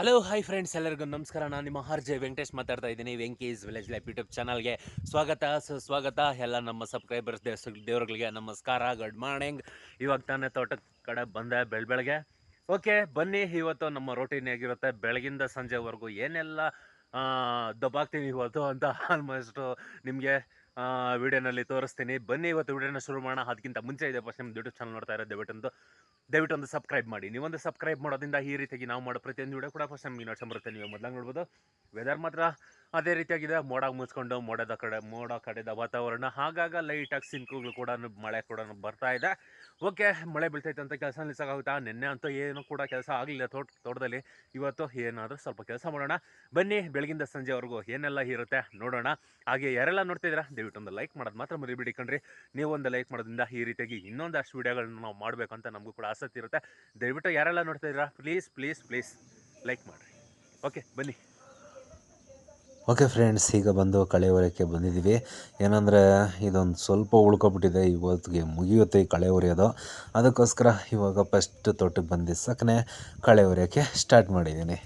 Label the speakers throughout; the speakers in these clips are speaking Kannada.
Speaker 1: ಹಲೋ ಹೈ ಫ್ರೆಂಡ್ಸ್ ಎಲ್ಲರಿಗೂ ನಮಸ್ಕಾರ. ನಾನು ನಿಮ್ಮ ಆರ್ ಜೆ ವೆಂಕಟೇಶ್ ಮಾತಾಡ್ತಾ ಇದ್ದೀನಿ ವೆಂಕೀಸ್ ವಿಲೇಜ್ ಲೈಫ್ ಯೂಟ್ಯೂಬ್ ಚಾನಲ್ಗೆ ಸ್ವಾಗತ ಸುಸ್ವಾಗತ ಎಲ್ಲ ನಮ್ಮ ಸಬ್ಸ್ಕ್ರೈಬರ್ಸ್ ದೇವ್ರುಗಳಿಗೆ ನಮಸ್ಕಾರ ಗುಡ್ ಮಾರ್ನಿಂಗ್ ಇವಾಗ ತಾನೇ ತೋಟದ ಕಡೆ ಬಂದೆ ಬೆಳ ಬೆಳಗ್ಗೆ ಓಕೆ ಬನ್ನಿ, ಇವತ್ತು ನಮ್ಮ ರೋಟೀನ್ ಹೇಗಿರುತ್ತೆ? ಬೆಳಗಿಂದ ಸಂಜೆವರೆಗೂ ಏನೆಲ್ಲ ದಬ್ಬಾಗ್ತೀವಿ ಇವತ್ತು ಅಂತ ಆಲ್ಮೋಸ್ಟು ನಿಮಗೆ ವಿಡಿಯೋನಲ್ಲಿ ತೋರಿಸ್ತೀನಿ. ಬನ್ನಿ, ಇವತ್ತು ವಿಡಿಯೋನ ಶುರು ಮಾಡೋಣ. ಅದಕ್ಕಿಂತ ಮುಂಚೆ ಇದೆ ಫಸ್ಟ್ ನಿಮ್ಮ ಯೂಟ್ಯೂಬ್ ಚಾನಲ್ ನೋಡ್ತಾ ಇರೋದು, ದಯವಿಟ್ಟು ದಯವಿಟ್ಟು ಒಂದು ಸಬ್ಸ್ಕ್ರೈಬ್ ಮಾಡಿ. ನೀವೊಂದು ಸಬ್ಸ್ಕ್ರೈಬ್ ಮಾಡೋದ್ರಿಂದ ಈ ರೀತಿಯಾಗಿ ನಾವು ಮಾಡೋ ಪ್ರತಿಯೊಂದು ವಿಡಿಯೋ ಕೂಡ ಫಸ್ಟ್ ಟೈಮ್ ನೋಡ್ಕೊಂಡ್ ಬರುತ್ತೆ. ನೀವು ಮೊದಲಾಗ ನೋಡ್ಬೋದು ವೆದರ್ ಮಾತ್ರ ಅದೇ ರೀತಿಯಾಗಿದೆ. ಮೋಡ ಮುಚ್ಕೊಂಡು, ಮೋಡದ ಕಡೆ, ಮೋಡ ಕಡೆದ ವಾತಾವರಣ. ಆಗಾಗ ಲೈಟಾಗಿ ಸಿಂಕುಗಳು ಕೂಡ ಮಳೆ ಕೂಡ ಬರ್ತಾ ಇದೆ. ಓಕೆ ಮಳೆ ಬೀಳ್ತೈತೆ ಅಂತ ಕೆಲಸ ನಿಲ್ಸೋಕ್ಕಾಗುತ್ತಾ ನಿನ್ನೆ ಅಂತೂ ಏನು ಕೂಡ ಕೆಲಸ ಆಗಲಿಲ್ಲ ತೋಟ, ತೋಟದಲ್ಲಿ. ಇವತ್ತು ಏನಾದರೂ ಸ್ವಲ್ಪ ಕೆಲಸ ಮಾಡೋಣ. ಬನ್ನಿ, ಬೆಳಗಿಂದ ಸಂಜೆವರೆಗೂ ಏನೆಲ್ಲ ಇರುತ್ತೆ ನೋಡೋಣ. ಹಾಗೆ ಯಾರೆಲ್ಲ ನೋಡ್ತಿದ್ದೀರಾ, ದಯವಿಟ್ಟು ಒಂದು ಲೈಕ್ ಮಾಡೋದು ಮಾತ್ರ ಮರಿಬಿಡಿ ಕಣ್ರಿ. ಒಂದು ಲೈಕ್ ಮಾಡೋದ್ರಿಂದ ಈ ರೀತಿಯಾಗಿ ಇನ್ನೊಂದಷ್ಟು ವಿಡಿಯೋಗಳನ್ನ ನಾವು ಮಾಡಬೇಕು ಅಂತ ನಮಗೂ ಕೂಡ ಆಸಕ್ತಿ ಇರುತ್ತೆ. ದಯವಿಟ್ಟು ಯಾರೆಲ್ಲ ನೋಡ್ತಾ ಇದ್ದೀರಾ ಪ್ಲೀಸ್ ಪ್ಲೀಸ್ ಪ್ಲೀಸ್ ಲೈಕ್ ಮಾಡಿರಿ. ಓಕೆ ಬನ್ನಿ.
Speaker 2: ಓಕೆ ಫ್ರೆಂಡ್ಸ್ ಈಗ ಬಂದು ಕಳೆ ಹೊರಕ್ಕೆ ಬಂದಿದ್ದೀವಿ. ಏನಂದರೆ, ಇದೊಂದು ಸ್ವಲ್ಪ ಉಳ್ಕೊಬಿಟ್ಟಿದೆ. ಇವತ್ತಿಗೆ ಮುಗಿಯುತ್ತೆ ಈ ಕಳೆ ಹೊರೆಯೋದು ಅದಕ್ಕೋಸ್ಕರ ಇವಾಗ ಫಸ್ಟ್ ತೊಟ್ಟಿಗೆ ಬಂದಿದ್ದ ಸಕ್ಕನೆ ಕಳೆ ಹೊರೆಯೋಕ್ಕೆ ಸ್ಟಾರ್ಟ್ ಮಾಡಿದ್ದೀನಿ.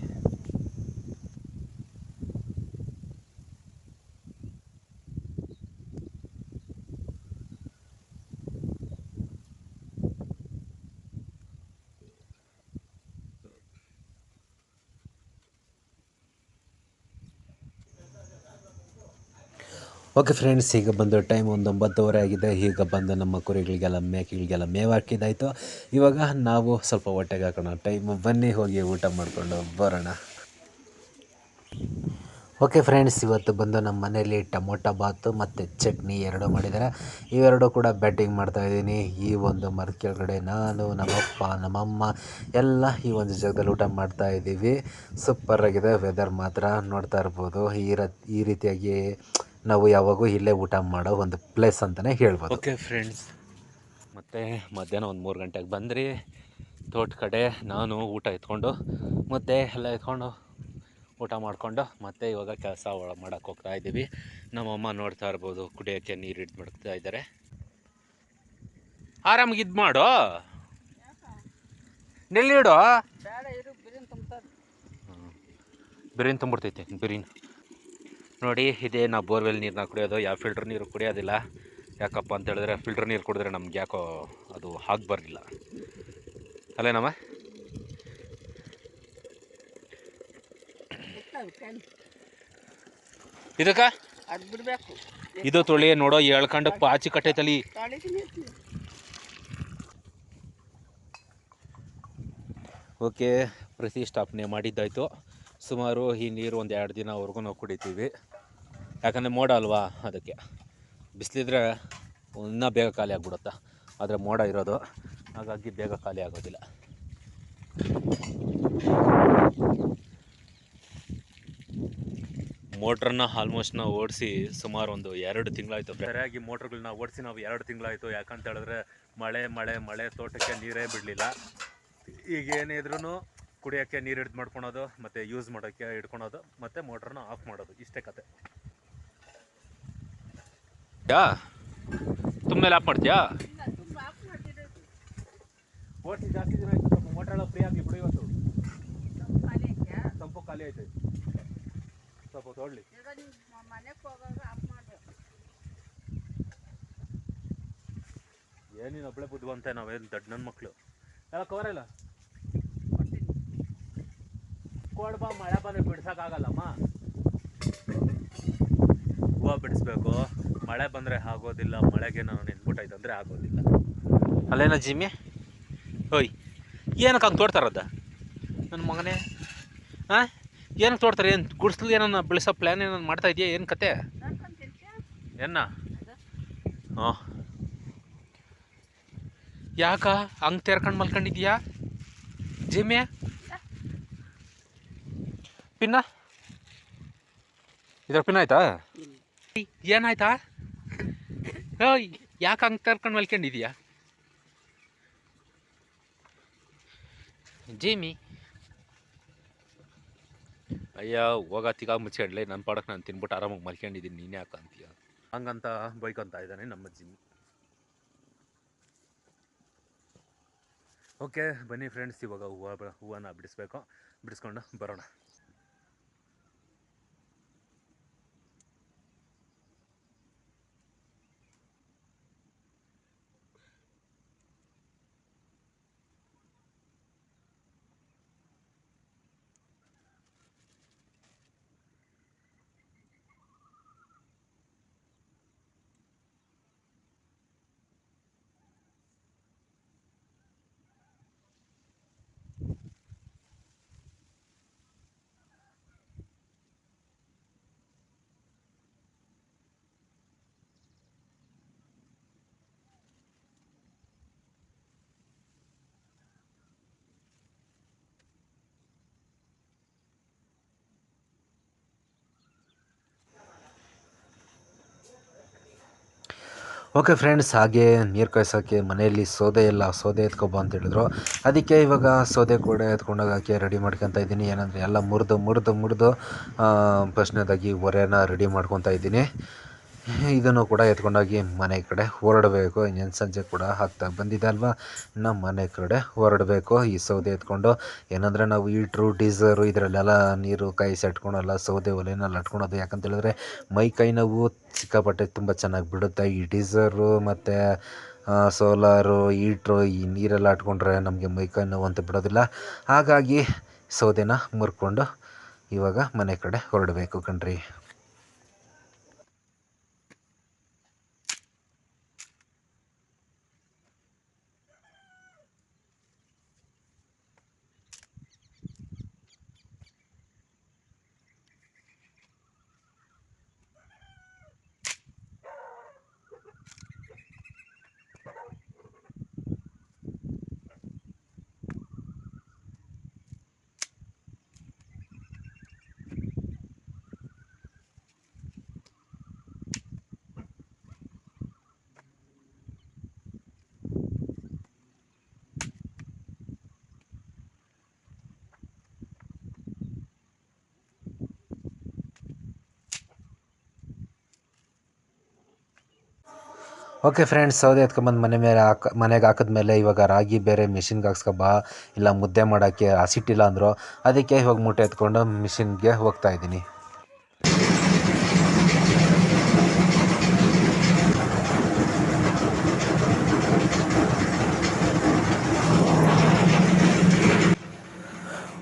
Speaker 2: ಓಕೆ ಫ್ರೆಂಡ್ಸ್ ಈಗ ಬಂದು ಟೈಮ್ ಒಂದು ಒಂಬತ್ತುವರೆ ಆಗಿದೆ. ಈಗ ಬಂದು ನಮ್ಮ ಕುರಿಗಳಿಗೆಲ್ಲ ಮೇಕೆಗಳಿಗೆಲ್ಲ ಮೇವು ಹಾಕಿದ್ದಾಯಿತು ಇವಾಗ ನಾವು ಸ್ವಲ್ಪ ಹೊಟ್ಟೆಗೆ ಹಾಕೋಣ. ಟೈಮ್ ಬನ್ನಿ, ಹೋಗಿ ಊಟ ಮಾಡಿಕೊಂಡು ಬರೋಣ. ಓಕೆ ಫ್ರೆಂಡ್ಸ್ ಇವತ್ತು ಬಂದು ನಮ್ಮ ಮನೆಯಲ್ಲಿ ಟೊಮೊಟೊ ಬಾತು ಮತ್ತು ಚಟ್ನಿ ಎರಡು ಮಾಡಿದ್ದಾರೆ. ಇವೆರಡು ಕೂಡ ಬ್ಯಾಟಿಂಗ್ ಮಾಡ್ತಾಯಿದ್ದೀನಿ ಈ ಒಂದು ಮರದ ಕೆಳಗಡೆ ನಾನು, ನಮ್ಮಪ್ಪ, ನಮ್ಮಮ್ಮ ಎಲ್ಲ ಈ ಒಂದು ಜಾಗದಲ್ಲಿ ಊಟ ಮಾಡ್ತಾ ಇದ್ದೀವಿ. ಸೂಪರಾಗಿದೆ ವೆದರ್ ಮಾತ್ರ ನೋಡ್ತಾ ಇರ್ಬೋದು. ಈ ರ ಈ ರೀತಿಯಾಗಿ ನಾವು ಯಾವಾಗೂ ಇಲ್ಲೇ ಊಟ ಮಾಡೋ ಒಂದು ಪ್ಲೇಸ್ ಅಂತಲೇ ಹೇಳ್ಬೋದು.
Speaker 1: ಓಕೆ ಫ್ರೆಂಡ್ಸ್ ಮತ್ತೆ ಮಧ್ಯಾಹ್ನ ಒಂದು ಮೂರು ಗಂಟೆಗೆ ಬಂದ್ರಿ. ತೋಟ ಕಡೆ ನಾನು ಊಟ ಎತ್ಕೊಂಡು ಮತ್ತು ಎಲ್ಲ ಎತ್ಕೊಂಡು ಊಟ ಮಾಡಿಕೊಂಡು ಮತ್ತೆ ಇವಾಗ ಕೆಲಸ ಮಾಡೋಕ್ಕೆ ಹೋಗ್ತಾ ಇದ್ದೀವಿ. ನಮ್ಮಮ್ಮ ನೋಡ್ತಾ ಇರ್ಬೋದು ಕುಡಿಯೋಕ್ಕೆ ನೀರು ಹಿಡ್ದು ಮಾಡ್ತಾ ಇದ್ದಾರೆ ಆರಾಮಾಗಿ ಇದು ಮಾಡು? ನಿಲ್ಲಿಡು? ಬಿರಿನ್ ತುಂಬಿಡ್ತೈತೆ ಬಿರಿನ್ ನೋಡಿ ಇದೇ ನಾವು ಬೋರ್ವೆಲ್ ನೀರನ್ನ ಕುಡಿಯೋದು. ಯಾವ ಫಿಲ್ಟರ್ ನೀರು ಕುಡಿಯೋದಿಲ್ಲ. ಯಾಕಪ್ಪ ಅಂತ ಹೇಳಿದ್ರೆ ಫಿಲ್ಟರ್ ನೀರು ಕುಡಿದ್ರೆ ನಮ್ಗೆ ಯಾಕೋ ಅದು ಹಾಗೆ ಬರಲಿಲ್ಲ. ಅಲ್ಲೇನಮ್ಮ? ಇದಕ್ಕ? ಇದು ತೊಳಿ ನೋಡೋ ಹೇಳ್ಕೊಂಡು ಪಾಚಿ ಕಟ್ಟೈತಲಿ ಓಕೆ ಪ್ರತಿಷ್ಠಾಪನೆ ಮಾಡಿದ್ದಾಯ್ತು. ಸುಮಾರು ಈ ನೀರು ಒಂದು ಎರಡು ದಿನವರೆಗೂ ನಾವು ಕುಡಿತೀವಿ. ಯಾಕಂದರೆ ಮೋಡ ಅಲ್ವಾ ಅದಕ್ಕೆ. ಬಿಸಿಲಿದ್ರೆ ಇನ್ನೂ ಬೇಗ ಖಾಲಿ ಆಗಿಬಿಡುತ್ತೆ? ಆದರೆ ಮೋಡ ಇರೋದು, ಹಾಗಾಗಿ ಬೇಗ ಖಾಲಿ ಆಗೋದಿಲ್ಲ. ಮೋಟ್ರನ್ನ ಆಲ್ಮೋಸ್ಟ್ ನಾವು ಓಡಿಸಿ ಸುಮಾರು ಒಂದು ಎರಡು ತಿಂಗಳಾಯಿತು ಸರಿಯಾಗಿ ಮೋಟ್ರ್ಗಳನ್ನ ಓಡಿಸಿ ನಾವು ಎರಡು ತಿಂಗಳಾಯಿತು. ಯಾಕಂತ ಹೇಳಿದ್ರೆ ಮಳೆ ಮಳೆ ಮಳೆ, ತೋಟಕ್ಕೆ ನೀರೇ ಬಿಡಲಿಲ್ಲ. ಈಗ ಏನಿದ್ರು ಕುಡಿಯೋಕ್ಕೆ ನೀರು ಹಿಡ್ದು ಮಾಡ್ಕೊಳೋದು, ಮತ್ತು ಯೂಸ್ ಮಾಡೋಕ್ಕೆ ಹಿಡ್ಕೊಳೋದು, ಮತ್ತು ಮೋಟ್ರನ್ನ ಆಫ್ ಮಾಡೋದು. ಇಷ್ಟೇ ಕತೆ. ಯಾ ತುಂಬ ಆಫ್ ಮಾಡ್ತೀಯಾ? ಓಡಿಸಿ ಜಾಸ್ತಿ ಖಾಲಿ ಏನಿನ ಬುದ್ಧಿವಂತೆ, ನಾವೇನು ದೊಡ್ಡ ನನ್ನ ಮಕ್ಕಳು ಎಲ್ಲ ಕವರ್ ಇಲ್ಲ? ಕೊಡ್ಬಾ ಮಳೆ ಬಂದ್ರೆ ಬಿಡ್ಸಕ್ಕಾಗಲ್ಲಮ್ಮ ಹೂವು ಬಿಡಿಸ್ಬೇಕು. ಮಳೆ ಬಂದರೆ ಆಗೋದಿಲ್ಲ ಮಳೆಗೆ ನಾನು ನಿಂತ್ಬಿಟ್ಟಾಯ್ತು ಅಂದರೆ ಆಗೋದಿಲ್ಲ. ಅಲ್ಲೇನ ಜಿಮ್ಮಿ? ಹೋಯ್ ಏನಕ್ಕೆ ಹಂಗೆ ತೋಡ್ತಾರದ ನನ್ನ ಮಗನೇ. ಹಾಂ ಏನಕ್ಕೆ ತೋಡ್ತಾರೆ? ಏನು ಗುಡ್ಸ್ಲು ಏನನ್ನ ಬೆಳೆಸೋ ಪ್ಲ್ಯಾನ್ ಏನನ್ನ ಮಾಡ್ತಾ ಇದೆಯಾ? ಏನು ಕತೆ? ಏನ? ಹಾಂ. ಯಾಕ? ಹಂಗೆ ತೆರ್ಕೊಂಡು ಮಲ್ಕೊಂಡಿದ್ಯಾ? ಜಿಮ್ಮೆ? ಪಿನ್ನ? ಇದ್ರ ಪಿನ್ ಆಯ್ತಾ? ಏನಾಯ್ತಾ? ಯಾಕೆ ಹಂಗೆ ತರ್ಕೊಂಡು ಮಲ್ಕೊಂಡಿದ್ಯಾ? ಜೇಮಿ. ಅಯ್ಯ ಹೋಗತ್ತೀಗ ಮುಚ್ಕೊಂಡ್ಲೆ ನನ್ನ ಪಾಡಕ್ಕೆ ನಾನು ತಿನ್ಬಿಟ್ಟು ಆರಾಮಾಗಿ ಮಲ್ಕೊಂಡಿದ್ದೀನಿ ನೀನೇ ಯಾಕೆ ಅಂತೀಯ? ಹಂಗಂತ ಬೈಕೊಂತ ಇದ್ದಾನೆ ನಮ್ಮ ಜಿಮ್ಮಿ. ಓಕೆ ಬನ್ನಿ ಫ್ರೆಂಡ್ಸ್ ಇವಾಗ ಹೂವು ಬ- ಹೂವನ್ನ ಬಿಡಿಸ್ಬೇಕು. ಬಿಡಿಸ್ಕೊಂಡು ಬರೋಣ.
Speaker 2: ಓಕೆ ಫ್ರೆಂಡ್ಸ್ ಹಾಗೆ ನೀರು ಕಾಯಿಸೋಕ್ಕೆ ಮನೆಯಲ್ಲಿ ಸೌದೆ ಇಲ್ಲ, ಸೌದೆ ಎತ್ಕೊಬ ಅಂತ ಹೇಳಿದ್ರು. ಅದಕ್ಕೆ ಇವಾಗ ಸೌದೆ ಕೂಡ ಎತ್ಕೊಂಡೋಗಿ ಹಾಕಿ ರೆಡಿ ಮಾಡ್ಕೊತಾ ಇದ್ದೀನಿ. ಏನಂದರೆ ಎಲ್ಲ ಮುರಿದು ಮುರಿದು ಮುರಿದು ಫಸ್ಟ್ನೇದಾಗಿ ಒರೆನ ರೆಡಿ ಮಾಡ್ಕೊತಾ ಇದ್ದೀನಿ. ಇದನ್ನು ಕೂಡ ಎತ್ಕೊಂಡೋಗಿ ಮನೆ ಕಡೆ ಹೊರಡಬೇಕು. ಇನ್ನೇನು ಸಂಜೆ ಕೂಡ ಹಾಕ್ತಾ ಬಂದಿದೆ ಅಲ್ವಾ ನಮ್ಮ ಮನೆ ಕಡೆ ಹೊರಡಬೇಕು. ಈ ಸೌದೆ ಎತ್ಕೊಂಡು ಏನಂದರೆ ನಾವು ಹೀಟ್ರು ಡೀಸರು ಇದರಲ್ಲೆಲ್ಲ ನೀರು ಕೈ ಸೆಟ್ಕೊಳಲ್ಲ ಸೌದೆ ಒಲೆನಲ್ಲಿ ಅಟ್ಕೊಳೋದು ಯಾಕಂತ ಹೇಳಿದ್ರೆ ಮೈ ಕೈ ನೋವು ಸಿಕ್ಕಾಪಟ್ಟೆ ತುಂಬ ಚೆನ್ನಾಗಿ ಬಿಡುತ್ತೆ. ಈ ಡೀಸರು ಮತ್ತು ಸೋಲಾರು ಈಟ್ರು ಈ ನೀರೆಲ್ಲ ಆಟ್ಕೊಂಡ್ರೆ ನಮಗೆ ಮೈ ಕೈ ನೋವು ಅಂತ ಬಿಡೋದಿಲ್ಲ. ಹಾಗಾಗಿ ಸೌದೆನ ಮುರ್ಕೊಂಡು ಇವಾಗ ಮನೆ ಕಡೆ ಹೊರಡಬೇಕು ಕಣ್ರಿ. ಓಕೆ ಫ್ರೆಂಡ್ಸ್ ಸೌದೆ ಎತ್ಕೊಂಬಂದು ಮನೆ ಮೇಲೆ ಹಾಕ, ಮನೆಗೆ ಹಾಕಿದ್ಮೇಲೆ ಇವಾಗ ರಾಗಿ ಬೇರೆ ಮಿಷಿನ್ಗೆ ಹಾಕ್ಸ್ಕೊಬಾ, ಇಲ್ಲ ಮುದ್ದೆ ಮಾಡೋಕ್ಕೆ ಹಸಿಟ್ಟಿಲ್ಲ ಅಂದರು, ಅದಕ್ಕೆ ಇವಾಗ ಮೂಟೆ ಎತ್ಕೊಂಡು ಮಿಷಿನ್ಗೆ ಹೋಗ್ತಾ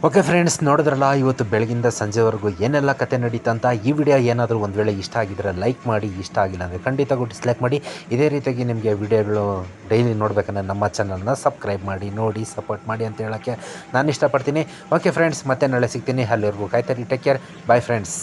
Speaker 2: ಓಕೆ ಫ್ರೆಂಡ್ಸ್ ನೋಡಿದ್ರಲ್ಲ, ಇವತ್ತು ಬೆಳಗಿಂದ ಸಂಜೆವರೆಗೂ ಏನೆಲ್ಲ ಕತೆ ನಡೀತಾ ಅಂತ ಈ ವಿಡಿಯೋ ಏನಾದರೂ ಒಂದು ವೇಳೆ ಇಷ್ಟ ಆಗಿದ್ರೆ ಲೈಕ್ ಮಾಡಿ, ಇಷ್ಟ ಆಗಿಲ್ಲ ಅಂದರೆ ಖಂಡಿತ ಡಿಸ್ಲೈಕ್ ಮಾಡಿ. ಇದೇ ರೀತಿಯಾಗಿ ನಿಮಗೆ ವಿಡಿಯೋಗಳು ಡೈಲಿ ನೋಡಬೇಕಂದ್ರೆ ನಮ್ಮ ಚಾನಲ್ನ ಸಬ್ಸ್ಕ್ರೈಬ್ ಮಾಡಿ, ನೋಡಿ ಸಪೋರ್ಟ್ ಮಾಡಿ ಅಂತ ಹೇಳೋಕ್ಕೆ ನಾನು ಇಷ್ಟಪಡ್ತೀನಿ. ಓಕೆ ಫ್ರೆಂಡ್ಸ್ ಮತ್ತೆ ನಾಳೆ ಸಿಗ್ತೀನಿ. ಅಲ್ಲಿವರೆಗೂ ಕಾಯ್ತಾರೆ ಟೇಕ್ ಕೇರ್ ಬಾಯ್ ಫ್ರೆಂಡ್ಸ್